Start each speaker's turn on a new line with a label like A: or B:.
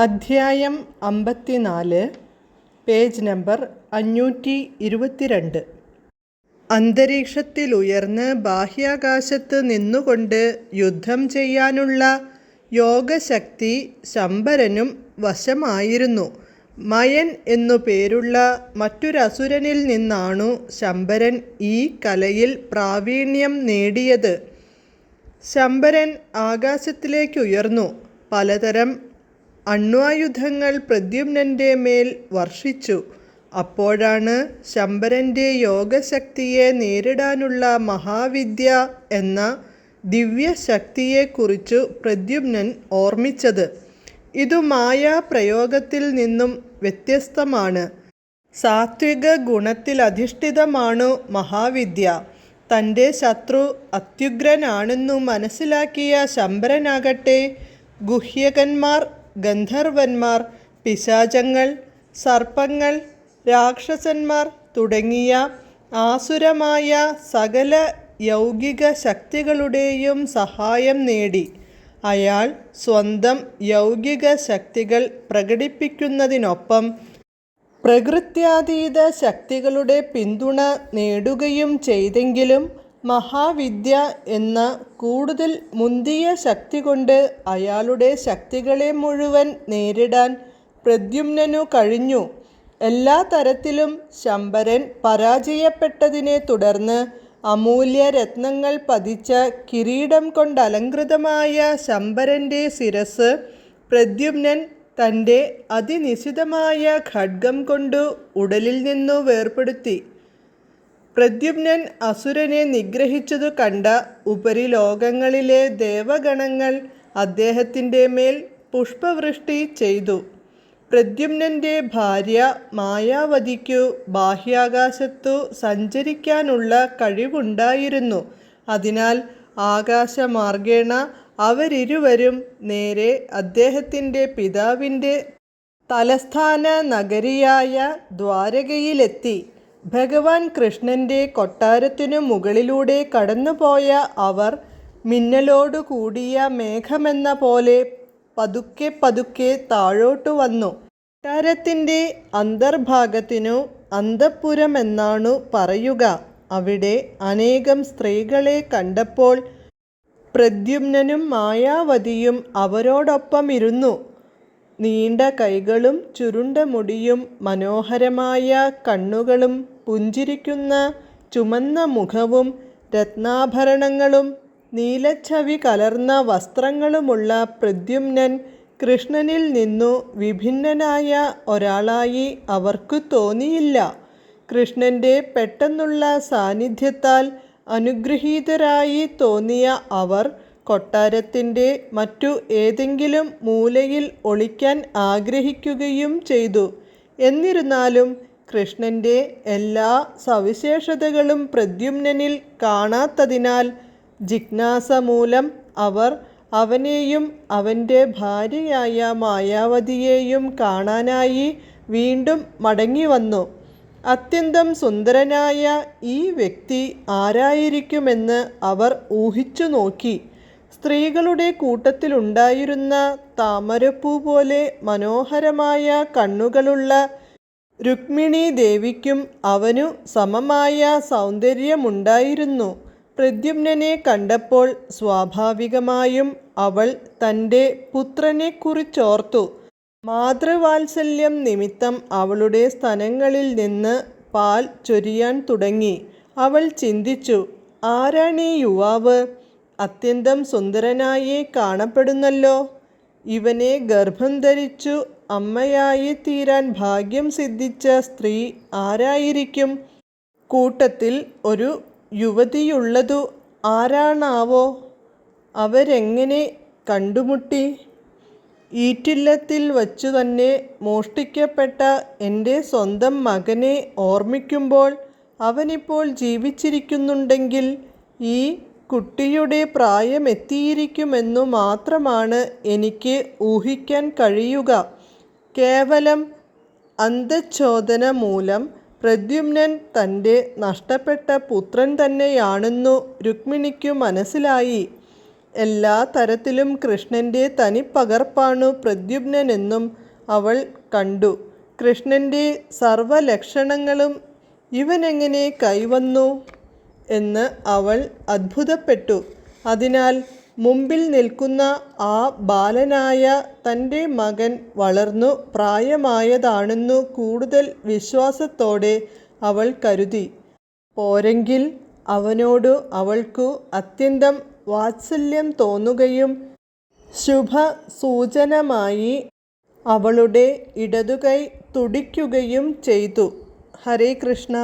A: അധ്യായം അമ്പത്തിനാല് page number അഞ്ഞൂറ്റി ഇരുപത്തിരണ്ട് അന്തരീക്ഷത്തിലുയർന്ന് ബാഹ്യാകാശത്ത് നിന്നുകൊണ്ട് യുദ്ധം ചെയ്യാനുള്ള യോഗശക്തി ശമ്പരനും വശമായിരുന്നു. മയൻ എന്നു പേരുള്ള മറ്റൊരസുരനിൽ നിന്നാണു ശമ്പരൻ ഈ കലയിൽ പ്രാവീണ്യം നേടിയത്. ശമ്പരൻ ആകാശത്തിലേക്കുയർന്നു. പലതരം അണ്വായുധങ്ങൾ പ്രദ്യുമ്നന്റെ മേൽ വർഷിച്ചു. അപ്പോഴാണ് ശമ്പരന്റെ യോഗശക്തിയെ നേരിടാനുള്ള മഹാവിദ്യ എന്ന ദിവ്യശക്തിയെക്കുറിച്ചു പ്രദ്യുമ്നൻ ഓർമ്മിച്ചത്. ഇതു മായാപ്രയോഗത്തിൽ നിന്നും വ്യത്യസ്തമാണ്. സാത്വിക ഗുണത്തിലധിഷ്ഠിതമാണു മഹാവിദ്യ. തന്റെ ശത്രു അത്യുഗ്രനാണെന്നു മനസ്സിലാക്കിയ ശമ്പരനാകട്ടെ ഗുഹ്യകന്മാർ ഗന്ധർവന്മാർ പിശാചങ്ങൾ സർപ്പങ്ങൾ രാക്ഷസന്മാർ തുടങ്ങിയ ആസുരമായ സകല യൗകിക ശക്തികളുടെയും സഹായം നേടി. അയാൾ സ്വന്തം യൗകിക ശക്തികൾ പ്രകടിപ്പിക്കുന്നതിനൊപ്പം പ്രകൃത്യാതീത ശക്തികളുടെ പിന്തുണ നേടുകയും ചെയ്തെങ്കിലും മഹാവിദ്യ എന്ന കൂടുതൽ മുന്തിയ ശക്തി കൊണ്ട് അയാളുടെ ശക്തികളെ മുഴുവൻ നേരിടാൻ പ്രദ്യുമ്നു കഴിഞ്ഞു. എല്ലാ തരത്തിലും ശമ്പരൻ പരാജയപ്പെട്ടതിനെ തുടർന്ന് അമൂല്യ രത്നങ്ങൾ പതിച്ച കിരീടം കൊണ്ടലങ്കൃതമായ ശമ്പരന്റെ ശിരസ് പ്രദ്യുമ്നൻ തന്റെ അതിനിശിതമായ ഖഡ്ഗം കൊണ്ടു ഉടലിൽ നിന്നു വേർപെടുത്തി. പ്രദ്യുമ്നൻ അസുരനെ നിഗ്രഹിച്ചതു കണ്ട ഉപരിലോകങ്ങളിലെ ദേവഗണങ്ങൾ അദ്ദേഹത്തിന്റെ മേൽ പുഷ്പവൃഷ്ടി ചെയ്തു. പ്രദ്യുമ്നന്റെ ഭാര്യ മായാവതിക്കു ബാഹ്യാകാശത്തു സഞ്ചരിക്കാനുള്ള കഴിവുണ്ടായിരുന്നു. അതിനാൽ ആകാശമാർഗേണ അവരിരുവരും നേരെ അദ്ദേഹത്തിന്റെ പിതാവിന്റെ തലസ്ഥാന നഗരിയായ ദ്വാരകയിലെത്തി. ഭഗവാൻ കൃഷ്ണന്റെ കൊട്ടാരത്തിനു മുകളിലൂടെ കടന്നുപോയ അവർ മിന്നലോടു കൂടിയ മേഘമെന്ന പോലെ പതുക്കെ പതുക്കെ താഴോട്ടു വന്നു. കൊട്ടാരത്തിന്റെ അന്തർഭാഗത്തിനു അന്തഃപുരമെന്നാണു പറയുക. അവിടെ അനേകം സ്ത്രീകളെ കണ്ടപ്പോൾ പ്രദ്യുമ്നനും മായാവതിയും അവരോടൊപ്പം ഇരുന്നു. നീണ്ട കൈകളും ചുരുണ്ട മുടിയും മനോഹരമായ കണ്ണുകളും പുഞ്ചിരിക്കുന്ന ചുമന്ന മുഖവും രത്നാഭരണങ്ങളും നീലച്ചവി കലർന്ന വസ്ത്രങ്ങളുമുള്ള പ്രദ്യുമ്നൻ കൃഷ്ണനിൽ നിന്നു വിഭിന്നനായ ഒരാളായി അവർക്കു തോന്നിയില്ല. കൃഷ്ണന്റെ പെട്ടെന്നുള്ള സാന്നിധ്യത്താൽ അനുഗ്രഹീതരായി തോന്നിയ അവർ കൊട്ടാരത്തിന്റെ മറ്റു ഏതെങ്കിലും മൂലയിൽ ഒളിക്കാൻ ആഗ്രഹിക്കുകയും ചെയ്തു. എന്നിരുന്നാലും കൃഷ്ണന്റെ എല്ലാ സവിശേഷതകളും പ്രദ്യുമ്നനിൽ കാണാത്തതിനാൽ ജിജ്ഞാസ മൂലം അവർ അവനെയും അവന്റെ ഭാര്യയായ മായാവതിയെയും കാണാനായി വീണ്ടും മടങ്ങി വന്നു. അത്യന്തം സുന്ദരനായ ഈ വ്യക്തി ആരായിരിക്കുമെന്ന് അവർ ഊഹിച്ചു നോക്കി. സ്ത്രീകളുടെ കൂട്ടത്തിലുണ്ടായിരുന്ന താമരപ്പൂ പോലെ മനോഹരമായ കണ്ണുകളുള്ള രുക്മിണി ദേവിക്കും അവനു സമമായ സൗന്ദര്യമുണ്ടായിരുന്നു. പ്രദ്യുമ്നനെ കണ്ടപ്പോൾ സ്വാഭാവികമായും അവൾ തന്റെ പുത്രനെക്കുറിച്ചോർത്തു. മാതൃവാത്സല്യം നിമിത്തം അവളുടെ സ്തനങ്ങളിൽ നിന്ന് പാൽ ചൊരിയാൻ തുടങ്ങി. അവൾ ചിന്തിച്ചു ആരാണീ യുവാവ്? അത്യന്തം സുന്ദരനായി കാണപ്പെടുന്നല്ലോ. ഇവനെ ഗർഭം ധരിച്ചു അമ്മയായി തീരാൻ ഭാഗ്യം സിദ്ധിച്ച സ്ത്രീ ആരായിരിക്കും? കൂട്ടത്തിൽ ഒരു യുവതിയുള്ളതു ആരാണാവോ? അവരെങ്ങനെ കണ്ടുമുട്ടി? ഈറ്റില്ലത്തിൽ വച്ചു തന്നെ മോഷ്ടിക്കപ്പെട്ട എന്റെ സ്വന്തം മകനെ ഓർമ്മിക്കുമ്പോൾ അവനിപ്പോൾ ജീവിച്ചിരിക്കുന്നുണ്ടെങ്കിൽ ഈ കുട്ടിയുടെ പ്രായമെത്തിയിരിക്കുമെന്നു മാത്രമാണ് എനിക്ക് ഊഹിക്കാൻ കഴിയുക. കേവലം അന്ധചോദന മൂലം പ്രദ്യുമ്നൻ തന്റെ നഷ്ടപ്പെട്ട പുത്രൻ തന്നെയാണെന്നു രുക്മിണിക്കു മനസ്സിലായി. എല്ലാ തരത്തിലും കൃഷ്ണന്റെ തനിപ്പകർപ്പാണു പ്രദ്യുമ്നനെന്നും അവൾ കണ്ടു. കൃഷ്ണന്റെ സർവലക്ഷണങ്ങളും ഇവനെങ്ങനെ കൈവന്നു? എന്ന് അവൾ അത്ഭുതപ്പെട്ടു. അതിനാൽ മുമ്പിൽ നിൽക്കുന്ന ആ ബാലനായ തന്റെ മകൻ വളർന്നു പ്രായമായതാണെന്നു കൂടുതൽ വിശ്വാസത്തോടെ അവൾ കരുതി. പോരെങ്കിൽ അവനോട് അവൾക്കു അത്യന്തം വാത്സല്യം തോന്നുകയും ശുഭ സൂചനമായി അവളുടെ ഇടതുകൈ തുടിക്കുകയും ചെയ്തു. ഹരേ കൃഷ്ണ.